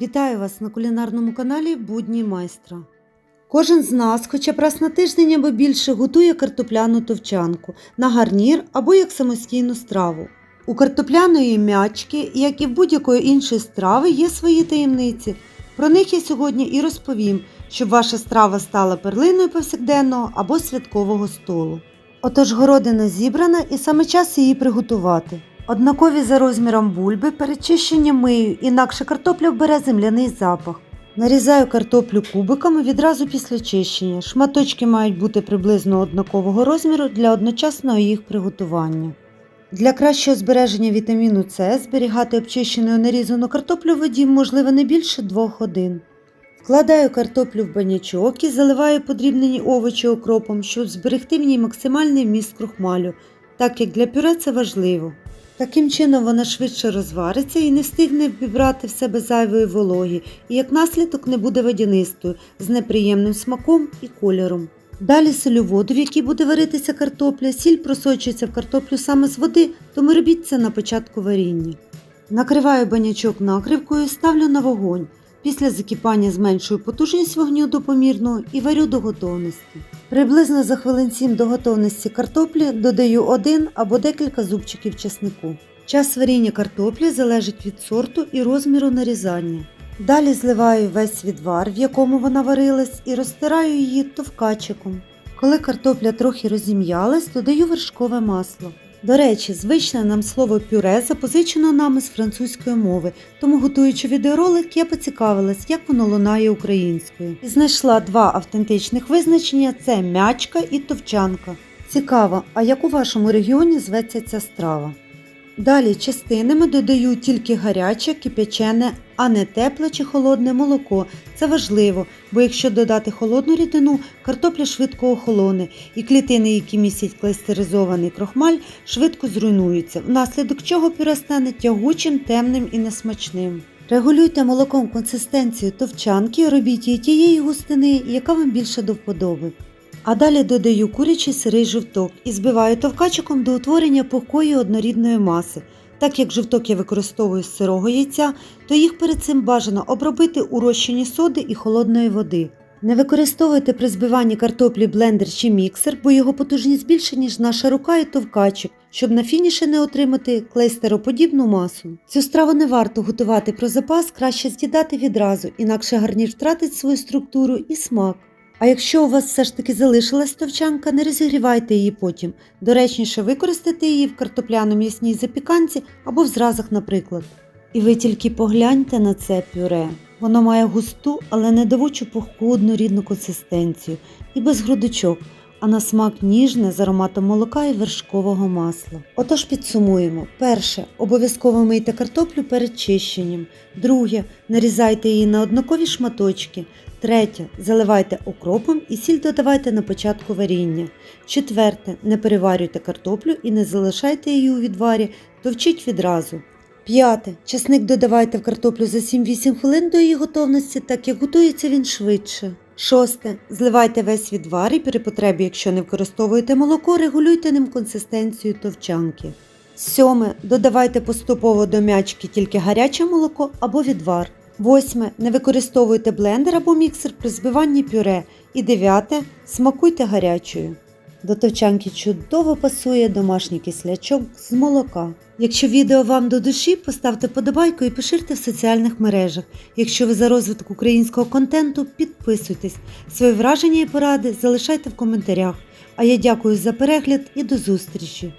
Вітаю вас на кулінарному каналі Будні майстра. Кожен з нас, хоча б раз на тиждень або більше, готує картопляну товчанку на гарнір або як самостійну страву. У картопляної м'ячки, як і в будь-якої іншої страви, є свої таємниці. Про них я сьогодні і розповім, щоб ваша страва стала перлиною повсякденного або святкового столу. Отож, городина зібрана і саме час її приготувати. Однакові за розміром бульби перечищення мию, інакше картопля вбере земляний запах. Нарізаю картоплю кубиками відразу після чищення. Шматочки мають бути приблизно однакового розміру для одночасного їх приготування. Для кращого збереження вітаміну С зберігати обчищену нарізану картоплю в воді можливо не більше 2 годин. Вкладаю картоплю в банячок і заливаю подрібнені овочі окропом, щоб зберегти в ній максимальний вміст крохмалю, так як для пюре це важливо. Таким чином вона швидше розвариться і не встигне вібрати в себе зайвої вологі, і як наслідок не буде водянистою, з неприємним смаком і кольором. Далі солю воду, в якій буде варитися картопля, сіль просочується в картоплю саме з води, тому робіть це на початку варіння. Накриваю банячок накривкою ставлю на вогонь. Після закипання зменшую потужність вогню до помірного і варю до готовності. Приблизно за хвилин 7 до готовності картоплі додаю один або декілька зубчиків чеснику. Час варіння картоплі залежить від сорту і розміру нарізання. Далі зливаю весь відвар, в якому вона варилась, і розтираю її товкачиком. Коли картопля трохи розім'ялась, додаю вершкове масло. До речі, звичне нам слово пюре запозичено нами з французької мови, тому готуючи відеоролик, я поцікавилась, як воно лунає українською. І знайшла два автентичних визначення: це м'ячка і товчанка. Цікаво, а як у вашому регіоні зветься ця страва? Далі частинами додаю тільки гаряче, кип'ячене, а не тепле чи холодне молоко. Це важливо, бо якщо додати холодну рідину, картопля швидко охолоне, і клітини, які містять клейстеризований крохмаль, швидко зруйнуються, внаслідок чого пюре стане тягучим, темним і несмачним. Регулюйте молоком консистенцію товчанки робіть її тієї густини, яка вам більше до вподоби. А далі додаю курячий сирий жовток і збиваю товкачиком до утворення пухкої однорідної маси. Так як жовток я використовую з сирого яйця, то їх перед цим бажано обробити у розчині соди і холодної води. Не використовуйте при збиванні картоплі блендер чи міксер, бо його потужність більше, ніж наша рука і товкачик, щоб на фініші не отримати клейстероподібну масу. Цю страву не варто готувати про запас, краще з'їдати відразу, інакше гарнір втратить свою структуру і смак. А якщо у вас все ж таки залишилась товчанка, не розігрівайте її потім. Доречніше використати її в картопляно-м'ясній запіканці або в зразах, наприклад. І ви тільки погляньте на це пюре. Воно має густу, але недовучу пухку однорідну консистенцію і без грудочок, а на смак ніжне з ароматом молока і вершкового масла. Отож підсумуємо: перше, обов'язково мийте картоплю перед чищенням. Друге, нарізайте її на однакові шматочки. Третє. Заливайте окропом і сіль додавайте на початку варіння. Четверте. Не переварюйте картоплю і не залишайте її у відварі, товчіть відразу. П'яте. Часник додавайте в картоплю за 7-8 хвилин до її готовності, так як готується він швидше. Шосте. Зливайте весь відвар і при потребі, якщо не використовуєте молоко, регулюйте ним консистенцію товчанки. Сьоме. Додавайте поступово до м'ячки тільки гаряче молоко або відвар. Восьме. Не використовуйте блендер або міксер при збиванні пюре. І дев'яте. Смакуйте гарячою. До товчанки чудово пасує домашній кислячок з молока. Якщо відео вам до душі, поставте подобайку і поширте в соціальних мережах. Якщо ви за розвиток українського контенту, підписуйтесь. Свої враження і поради залишайте в коментарях. А я дякую за перегляд і до зустрічі!